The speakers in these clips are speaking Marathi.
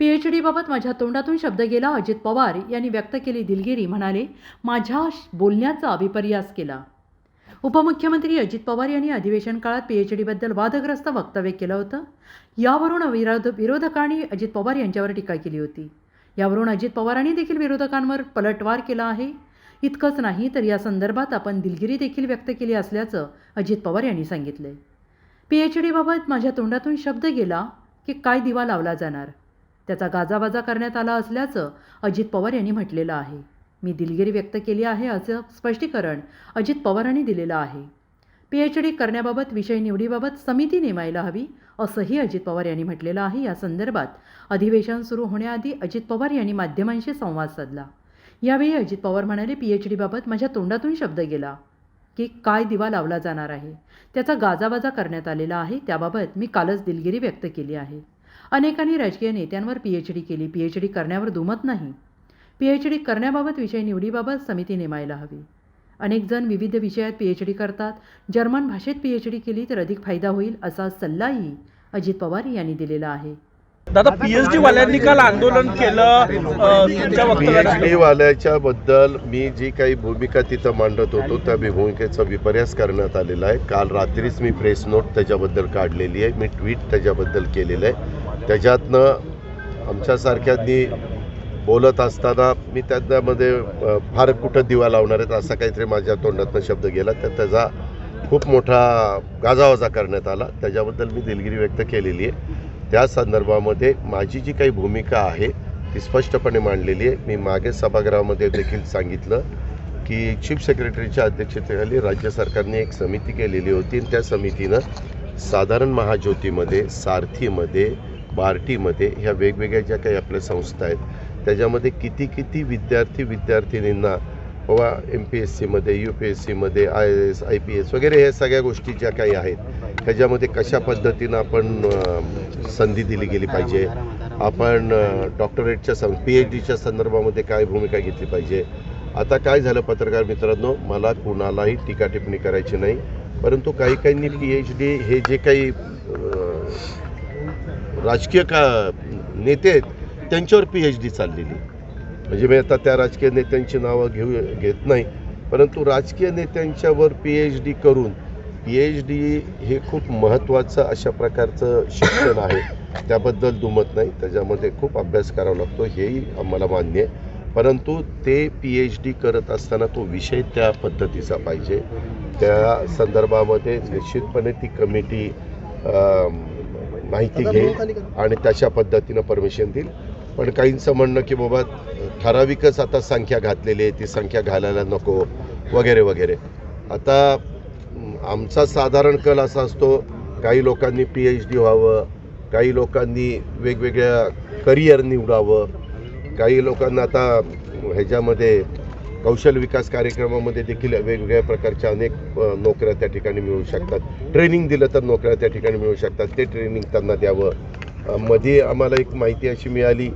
पीएच डीबाबत माझ्या तोंडातून शब्द गेला. अजित पवार यांनी व्यक्त केली दिलगिरी. म्हणाले माझ्या श- बोलण्याचा विपर्यास केला. उपमुख्यमंत्री अजित पवार यांनी अधिवेशन काळात पीएच डीबद्दल वादग्रस्त वक्तव्य केलं होतं. यावरून विरोध विरोधकांनी अजित पवार यांच्यावर टीका केली होती. यावरून अजित पवारांनी देखील विरोधकांवर पलटवार केला आहे. इतकंच नाही तर या संदर्भात आपण दिलगिरी देखील व्यक्त केली असल्याचं अजित पवार यांनी सांगितले पीएच डीबाबत माझ्या तोंडातून शब्द गेला की काय दिवा लावला जाणार? त्याचा गाजावाजा करण्यात आला असल्याचं अजित पवार यांनी म्हटलेलं आहे. मी दिलगिरी व्यक्त केली आहे असं स्पष्टीकरण अजित पवारांनी दिलेलं आहे. पीएच डी करण्याबाबत विषय निवडीबाबत समिती नेमायला हवी असंही अजित पवार यांनी म्हटलेलं आहे. या संदर्भात अधिवेशन सुरू होण्याआधी अजित पवार यांनी माध्यमांशी संवाद साधला. यावेळी अजित पवार म्हणाले पीएच डीबाबत माझ्या तोंडातून शब्द गेला की काय दिवा लावला जाणार आहे? त्याचा गाजावाजा करण्यात आलेला आहे. त्याबाबत मी कालच दिलगिरी व्यक्त केली आहे. अनेकांनी राजकीय नेत्यांवर पीएच डी केली. पीएच डी करण्यावर दुमत नाही. पीएच डी करण्याबाबत विषय निवडीबाबत समिती नेमायला हवी. अनेक जण विविध विषयात पीएच डी करतात. जर्मन भाषेत पीएच डी केली तर अधिक फायदा होईल असा सल्लाही अजित पवार यांनी दिलेला आहे. दादा पीएचडी वाल्यांनी काल आंदोलन केलं पीएचडी वाल्याच्या बद्दल मी जी काही भूमिका तिथं मांडत होतो त्या भूमिकेचा विपर्यास करण्यात आलेला आहे. काल रात्रीच मी प्रेस नोट त्याच्याबद्दल काढलेली आहे. मी ट्विट त्याच्याबद्दल केलेलं आहे. त्याच्यातनं आमच्यासारख्यांनी बोलत असताना मी त्यामध्ये फार कुठं दिवा लावणार आहेत असा काहीतरी माझ्या तोंडातनं शब्द गेला. तर त्याचा खूप मोठा गाजावाजा करण्यात आला. त्याच्याबद्दल मी दिलगिरी व्यक्त केलेली आहे. त्या संदर्भामध्ये माझी जी काही भूमिका आहे ती स्पष्टपणे मांडलेली आहे. मी मागे सभागृहामध्ये देखील सांगितलं की चीफ सेक्रेटरीच्या अध्यक्षतेखाली राज्य सरकारने एक समिती केलेली होती. आणि त्या समितीनं साधारण महाज्योतीमध्ये सारथीमध्ये बार्टीमध्ये ह्या वेगवेगळ्या ज्या काही आपल्या संस्था आहेत त्याच्यामध्ये किती किती विद्यार्थी विद्यार्थिनींना बाबा एम पी एस सीमध्ये यू पी एस सीमध्ये I S I P S वगैरे ह्या सगळ्या गोष्टी ज्या काही आहेत त्याच्यामध्ये कशा पद्धतीनं आपण संधी दिली गेली पाहिजे? आपण डॉक्टरेटच्या सं पी एच डीच्या संदर्भामध्ये काय भूमिका घेतली पाहिजे? आता काय झालं पत्रकार मित्रांनो? मला कुणालाही टीका टिप्पणी करायची नाही परंतु काही काहींनी पी एच डी हे जे काही राजकीय का नेते आहेत त्यांच्यावर पी एच डी चाललेली म्हणजे मी आता त्या राजकीय नेत्यांची नावं घेऊ घेत नाही परंतु राजकीय नेत्यांच्यावर पी एच डी करून पी एच डी हे खूप महत्त्वाचं अशा प्रकारचं शिक्षण आहे. त्याबद्दल दुमत नाही. त्याच्यामध्ये खूप अभ्यास करावा लागतो हेही आम्हाला मान्य आहे. परंतु ते पी एच डी करत असताना तो विषय त्या पद्धतीचा पाहिजे. त्या संदर्भामध्ये निश्चितपणे ती कमिटी माहिती घेईल आणि तशा पद्धतीनं परमिशन देईल. पण काहींचं म्हणणं की बाबा ठराविकच आता संख्या घातलेली आहे ती संख्या घालायला नको वगैरे वगैरे. आता आमचा साधारण कल असा असतो काही लोकांनी पी एच डी व्हावं काही लोकांनी वेगवेगळ्या करिअर निवडावं काही लोकांना आता ह्याच्यामध्ये कौशल विकास कार्यक्रमामध्ये देखील वेगवेगळ्या प्रकारच्या अनेक नोकऱ्या त्या ठिकाणी मिळू शकतात. ट्रेनिंग दिलं तर नोकऱ्या त्या ठिकाणी मिळू शकतात. ते ट्रेनिंग त्यांना द्यावं. मध्ये आम्हाला एक माहिती अशी मिळाली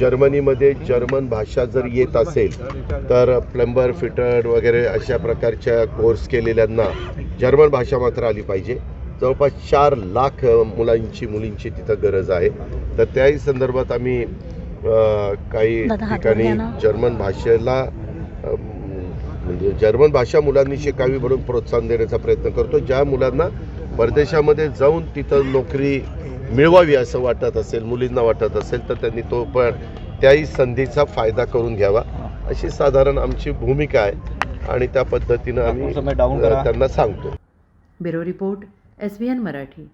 जर्मनीमध्ये जर्मन भाषा जर येत असेल तर प्लंबर फिटर वगैरे अशा प्रकारच्या कोर्स केलेल्यांना जर्मन भाषा मात्र आली पाहिजे. जवळपास चार लाख मुलांची मुलींची तिथं गरज आहे. तर त्याही संदर्भात आम्ही काही ठिकाणी. जर्मन भाषेला म्हणजे जर्मन भाषा मुलांनी शिकावी म्हणून प्रोत्साहन देण्याचा प्रयत्न करतो. ज्या मुलांना परदेशामध्ये जाऊन तिथं नोकरी मिळवावी असं वाटत असेल मुलींना वाटत असेल तर त्यांनी तो पण त्याही संधीचा फायदा करून घ्यावा. अशी साधारण आमची भूमिका आहे आणि त्या पद्धतीनं आम्ही त्यांना सांगतो ब्युरो रिपोर्ट एस मराठी.